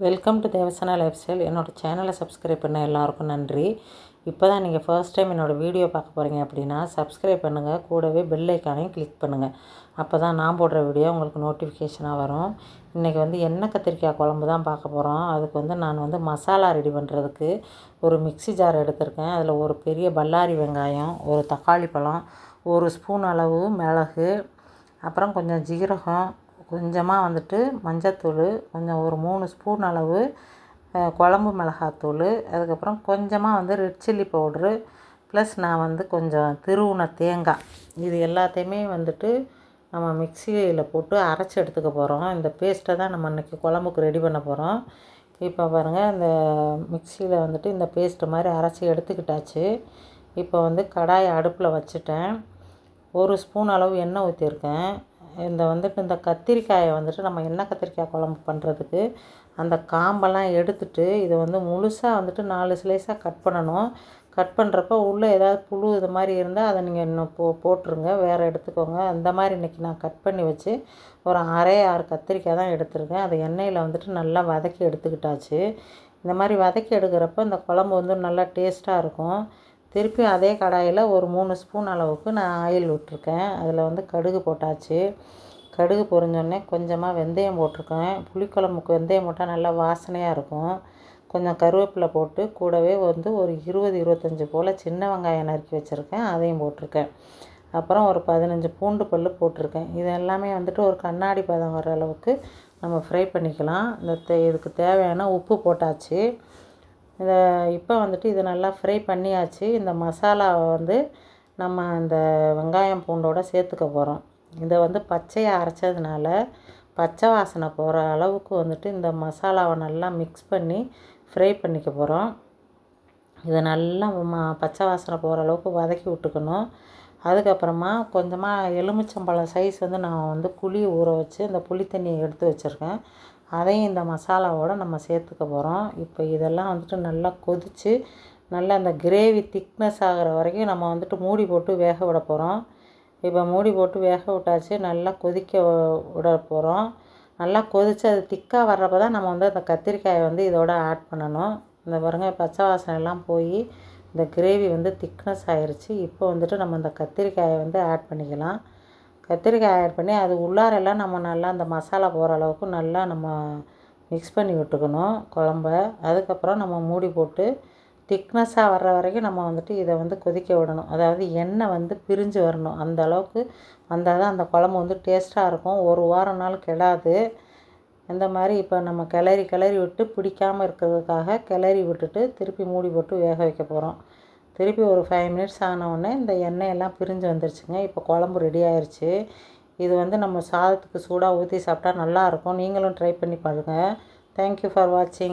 Welcome to Devasana life style என்னோடய சேனலை subscribe பண்ண எல்லாருக்கும் நன்றி. இப்போ தான் நீங்கள் ஃபர்ஸ்ட் டைம் என்னோடய வீடியோ பார்க்க போகிறீங்க அப்படின்னா சப்ஸ்கிரைப் பண்ணுங்கள் கூடவே பெல் ஐக்கானையும் கிளிக் பண்ணுங்கள் அப்போ தான் நான் போடுற வீடியோ உங்களுக்கு நோட்டிஃபிகேஷனாக வரும். இன்றைக்கி வந்து எண்ணெய் கத்திரிக்காய் குழம்பு தான் பார்க்க போகிறோம் அதுக்கு வந்து நான் வந்து மசாலா ரெடி பண்ணுறதுக்கு ஒரு மிக்ஸி ஜார் எடுத்திருக்கேன். அதில் ஒரு பெரிய பல்லாரி வெங்காயம் ஒரு தக்காளி பழம் ஒரு ஸ்பூன் அளவு மிளகு அப்புறம் கொஞ்சம் ஜீரகம் கொஞ்சமாக வந்துட்டு மஞ்சத்தூள் கொஞ்சம் ஒரு மூணு ஸ்பூன் அளவு குழம்பு மிளகாத்தூள் அதுக்கப்புறம் கொஞ்சமாக வந்து ரெட் சில்லி பவுட்ரு ப்ளஸ் நான் வந்து கொஞ்சம் திருவுண தேங்காய். இது எல்லாத்தையுமே வந்துட்டு நம்ம மிக்சியில் போட்டு அரைச்சி எடுத்துக்க போகிறோம் இந்த பேஸ்ட்டை தான் நம்ம இன்றைக்கி குழம்புக்கு ரெடி பண்ண போகிறோம் இப்போ பாருங்கள் இந்த மிக்சியில் வந்துட்டு இந்த பேஸ்ட்டு மாதிரி அரைச்சி எடுத்துக்கிட்டாச்சு. இப்போ வந்து கடாயை அடுப்பில் வச்சுட்டேன். ஒரு ஸ்பூன் அளவு எண்ணெய் ஊற்றிருக்கேன் இந்த வந்துட்டு இந்த கத்திரிக்காயை வந்துட்டு நம்ம எண்ணெய் கத்திரிக்காய் குழம்பு பண்ணுறதுக்கு அந்த காம்பெல்லாம் எடுத்துட்டு இதை வந்து முழுசாக வந்துட்டு நாலு ஸ்லைஸாக கட் பண்ணணும். கட் பண்ணுறப்ப உள்ளே ஏதாவது புழு இது மாதிரி இருந்தால் அதை நீங்கள் இன்னும் போ போட்டுருங்க. வேறு எடுத்துக்கோங்க. அந்த மாதிரி இன்றைக்கி நான் கட் பண்ணி வச்சு ஒரு அரை ஆறு கத்திரிக்காய் தான் எடுத்திருக்கேன். அதை எண்ணெயில் வந்துட்டு நல்லா வதக்கி எடுத்துக்கிட்டாச்சு. இந்த மாதிரி வதக்கி எடுக்கிறப்ப இந்த குழம்பு வந்து நல்லா டேஸ்ட்டாக இருக்கும். திருப்பி அதே கடாயில் ஒரு மூணு ஸ்பூன் அளவுக்கு நான் ஆயில் விட்டுருக்கேன். அதில் வந்து கடுகு போட்டாச்சு. கடுகு பொரிஞ்சோடனே கொஞ்சமாக வெந்தயம் போட்டிருக்கேன். புளிக்குழம்புக்கு வெந்தயம் போட்டால் நல்லா வாசனையாக இருக்கும். கொஞ்சம் கருவேப்பிலை போட்டு கூடவே வந்து ஒரு இருபது இருபத்தஞ்சி போல் சின்ன வெங்காயம் நறுக்கி வச்சுருக்கேன். அதையும் போட்டிருக்கேன். அப்புறம் ஒரு பதினஞ்சு பூண்டு பல் போட்டிருக்கேன். இது எல்லாமே வந்துட்டு ஒரு கண்ணாடி பதம் வர அளவுக்கு நம்ம ஃப்ரை பண்ணிக்கலாம். இந்த தே இதுக்கு தேவையான உப்பு போட்டாச்சு. இதை இப்போ வந்துட்டு இதை நல்லா ஃப்ரை பண்ணியாச்சு. இந்த மசாலாவை வந்து நம்ம இந்த வெங்காயம் பூண்டோட சேர்த்துக்க போகிறோம் இதை வந்து பச்சையாக அரைச்சதுனால பச்சை வாசனை போகிற அளவுக்கு வந்துட்டு இந்த மசாலாவை நல்லா மிக்ஸ் பண்ணி ஃப்ரை பண்ணிக்க போகிறோம் இதை நல்லா ம பச்சை வாசனை போகிற அளவுக்கு வதக்கி விட்டுக்கணும். அதுக்கப்புறமா கொஞ்சமாக எலுமிச்சம்பழம் சைஸ் வந்து நான் வந்து புளி ஊற வச்சு இந்த புளி தண்ணியை எடுத்து வச்சுருக்கேன். அதையும் இந்த மசாலாவோடு நம்ம சேர்த்துக்க போகிறோம் இப்போ இதெல்லாம் வந்துட்டு நல்லா கொதித்து நல்லா அந்த கிரேவி திக்னஸ் ஆகிற வரைக்கும் நம்ம வந்துட்டு மூடி போட்டு வேக விட போகிறோம் இப்போ மூடி போட்டு வேக விட்டாச்சு நல்லா கொதிக்க விட போகிறோம் நல்லா கொதித்து அது திக்காக வர்றப்ப தான் நம்ம வந்து அந்த கத்திரிக்காயை வந்து இதோட ஆட் பண்ணணும். இந்த பாருங்க பச்சை வாசனை எல்லாம் போய் இந்த கிரேவி வந்து திக்னஸ் ஆயிடுச்சு இப்போ வந்துட்டு நம்ம இந்த கத்திரிக்காயை வந்து ஆட் பண்ணிக்கலாம். கத்திரிக்காய் ஆட் பண்ணி அது உள்ளாரெல்லாம் நம்ம நல்லா அந்த மசாலா போகிற அளவுக்கு நல்லா நம்ம மிக்ஸ் பண்ணி விட்டுக்கணும் குழம்ப. அதுக்கப்புறம் நம்ம மூடி போட்டு திக்னஸ்ஸாக வர்ற வரைக்கும் நம்ம வந்துட்டு இதை வந்து கொதிக்க விடணும். அதாவது எண்ணெய் வந்து பிரிஞ்சு வரணும். அந்த அளவுக்கு வந்தால் தான் அந்த குழம்பு வந்து டேஸ்ட்டாக இருக்கும். ஒரு வாரம் நாள் கெடாது. இந்த மாதிரி இப்போ நம்ம கிளறி கிளறி விட்டு பிடிக்காமல் இருக்கிறதுக்காக கிளறி விட்டுட்டு திருப்பி மூடி போட்டு வேக வைக்க போகிறோம் திருப்பி ஒரு ஃபைவ் மினிட்ஸ் ஆனவுடனே இந்த எண்ணெயெல்லாம் பிரிஞ்சு வந்துருச்சுங்க. இப்போ குழம்பு ரெடி ஆயிடுச்சு இது வந்து நம்ம சாதத்துக்கு சூடாக ஊற்றி சாப்பிட்டா நல்லாயிருக்கும் நீங்களும் ட்ரை பண்ணி பாருங்கள் தேங்க்யூ ஃபார் வாட்சிங்